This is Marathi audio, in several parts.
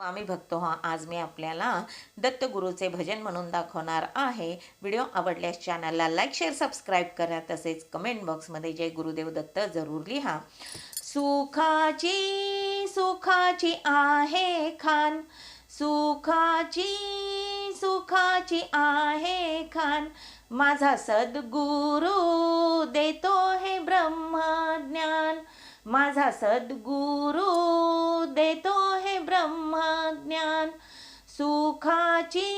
आम्ही भक्तो हा आज मी आपल्याला दत्तगुरूचे भजन म्हणून दाखवणार आहे. व्हिडिओ आवडल्यास चॅनलला लाईक शेअर सबस्क्राईब करा. तसेच कमेंट बॉक्समध्ये जय गुरुदेव दत्त जरूर लिहा. सुखाची सुखाची आहे खान. सुखाची सुखाची आहे खान. माझा सद्गुरू देतो हे ब्रह्मज्ञान. माझा सद्गुरू देतो हे ब्रह्मज्ञान। सुखाची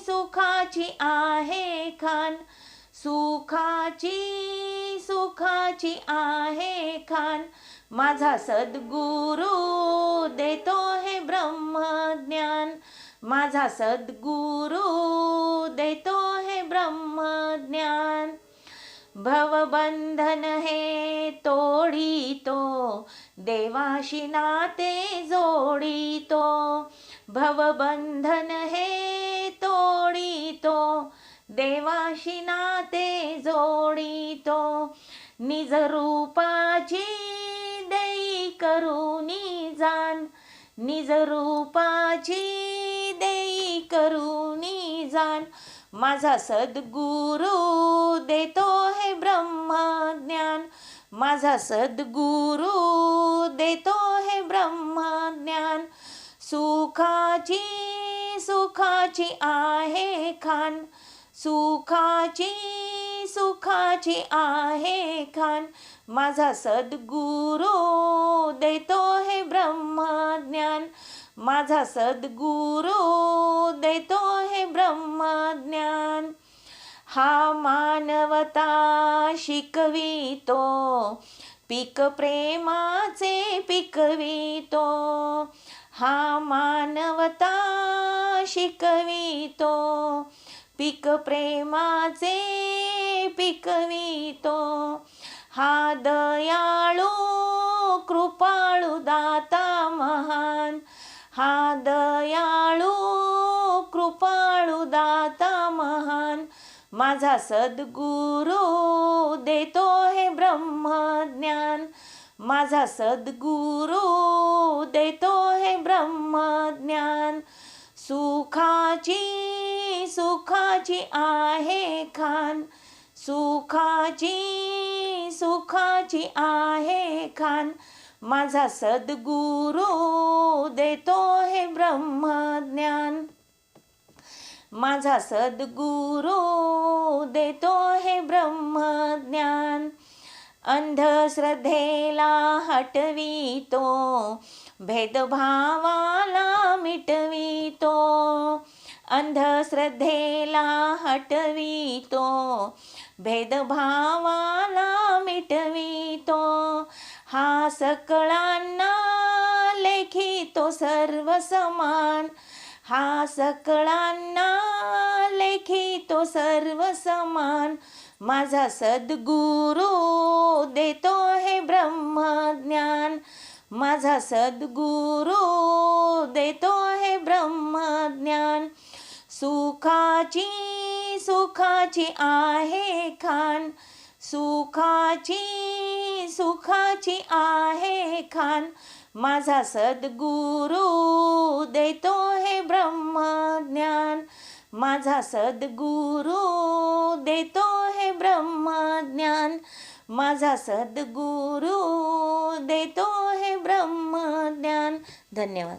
सुखाची आहे खान। सुखाची सुखाची आहे खान। माझा सद्गुरू देतो हे ब्रह्मज्ञान। माझा सद्गुरू देतो हे ब्रह्मज्ञान। भवबंधन हे तोडितो देवाशी नाते जोडितो. भवबंधन हे तोडितो देवाशी नाते जोडितो. निज रूपाची देई करुणी जाण निज माझा सद्गुरू देतो हे ब्रह्मज्ञान माझा सद्गुरू देतो हे ब्रह्मज्ञान सुखाची सुखाची आहे खान. सुखाची सुखाची आहे खान. माझा सद्गुरू देतो हे ब्रह्मज्ञान माझा सद्गुरू देतो हे ब्रह्मज्ञान. हा मानवता शिकवितो पीक प्रेमाचे पिकवितो. हा मानवता शिकवितो पीक प्रेमाचे पिकवितो. हा दयाळू कृपाळू दाता महान. हा दयाळू कृपाळू दाता महान. माझा सद्गुरू देतो हे ब्रह्मज्ञान. माझा सद्गुरू देतो हे ब्रह्मज्ञान. सुखाची सुखाची आहे खान. सुखाची सुखाची आहे खान. माझा सद्गुरू देतो हे ब्रह्मज्ञान. माझा सद्गुरू देतो हे ब्रह्मज्ञान. अंधश्रद्धेला हटवितो भेदभावाला मिटवितो. अंधश्रद्धेला हटवितो भेदभावा सकळांना सकळांना लेखितो सर्व समान हा सकळांना लेखितो सर्व समान माझा सद्गुरू देतो हे ब्रह्मज्ञान. माझा सद्गुरू देतो हे ब्रह्मज्ञान. सुखाची सुखाची आहे खान. सुखाची सुखाची आहे खान. माझा सद्गुरू देतो हे ब्रह्मज्ञान. माझा सद्गुरू देतो हे ब्रह्मज्ञान. माझा सद्गुरू देतो हे ब्रह्मज्ञान. धन्यवाद.